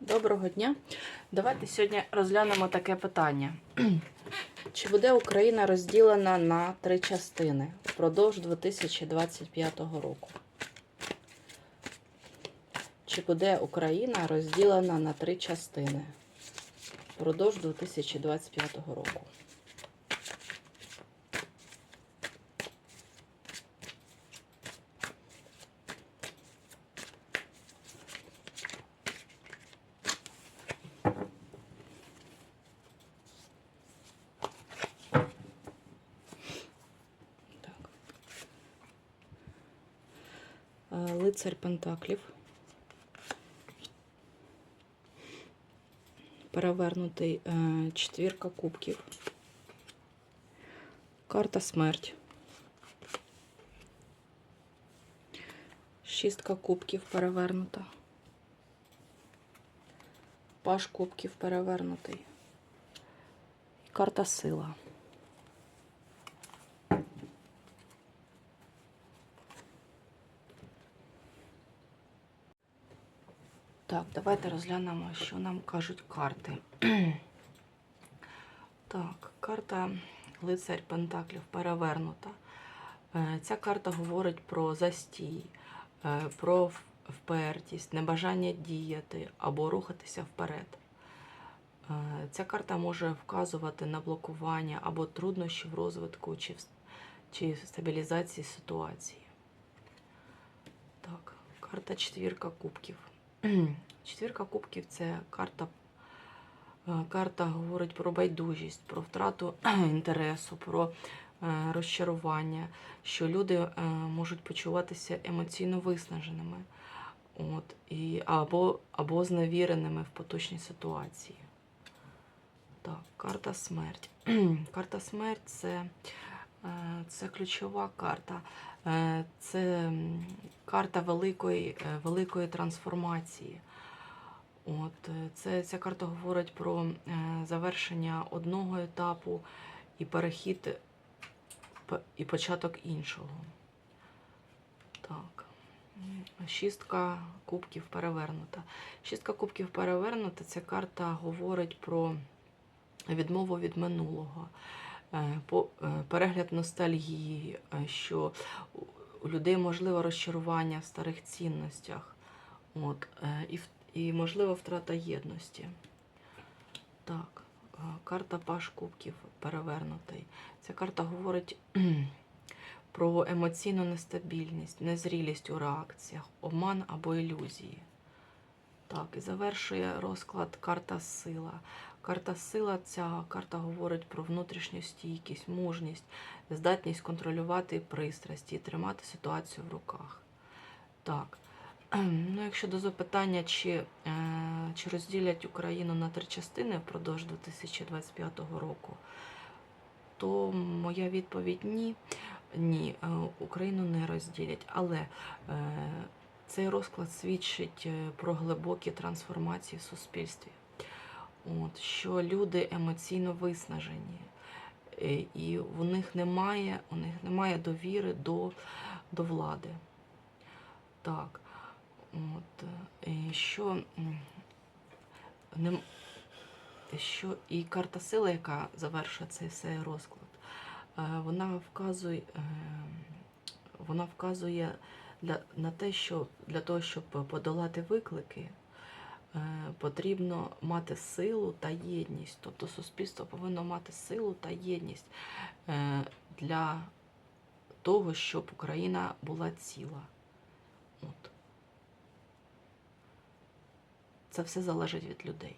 Доброго дня. Давайте сьогодні розглянемо таке питання. Чи буде Україна розділена на три частини впродовж 2025 року? Чи буде Україна розділена на три частини впродовж 2025 року? Лицарь Пентаклів. Перевернутий е, четвірка кубків. Карта смерть. Шістка кубків перевернута. Паш кубків перевернутий. Карта сила. Так, давайте розглянемо, що нам кажуть карти. так, карта Лицарь Пентаклів перевернута. Е, Ця карта говорить про застій, е, про впертість, небажання діяти або рухатися вперед. Е, Ця карта може вказувати на блокування або труднощі в розвитку чи в, стабілізації ситуації. Так, карта четвірка кубків. Четвірка кубків це карта. е, Карта говорить про байдужість, про втрату інтересу, про е, розчарування, що люди е, можуть почуватися емоційно виснаженими от, і, або, або зневіреними в поточній ситуації. Так, карта смерть. карта смерть це, це ключова карта. Це карта великої, е, великої трансформації. От, е, це, ця карта говорить про е, завершення одного етапу і перехід і початок іншого. Так. Шістка кубків перевернута. Шістка кубків перевернута. Ця карта говорить про відмову від минулого, перегляд ностальгії, що у- людей можливе розчарування в старих цінностях. От, е, і, і можливо втрата єдності. Так, е, карта Паш Кубків перевернутий. Ця карта говорить про емоційну нестабільність, незрілість у реакціях, обман або ілюзії. Так, і завершує розклад карта сила. Карта сила, ця карта говорить про внутрішню стійкість, мужність, здатність контролювати пристрасті і тримати ситуацію в руках. Так. Ну, якщо до запитання, чи, е, чи розділять Україну на три частини впродовж 2025 року, то моя відповідь ні. Ні, е, Україну не розділять. Але е, цей розклад свідчить е, про глибокі трансформації в суспільстві. От, що люди емоційно виснажені, е, і у них немає, у них немає довіри до, до влади. Так. От, е, що, м, нем- що і карта сили, яка завершує цей цей розклад, вона вказує, вона вказує для, на те, що для того, щоб подолати виклики, е, потрібно мати силу та єдність. Тобто суспільство повинно мати силу та єдність е, для того, щоб Україна була ціла. От. Це все залежить від людей.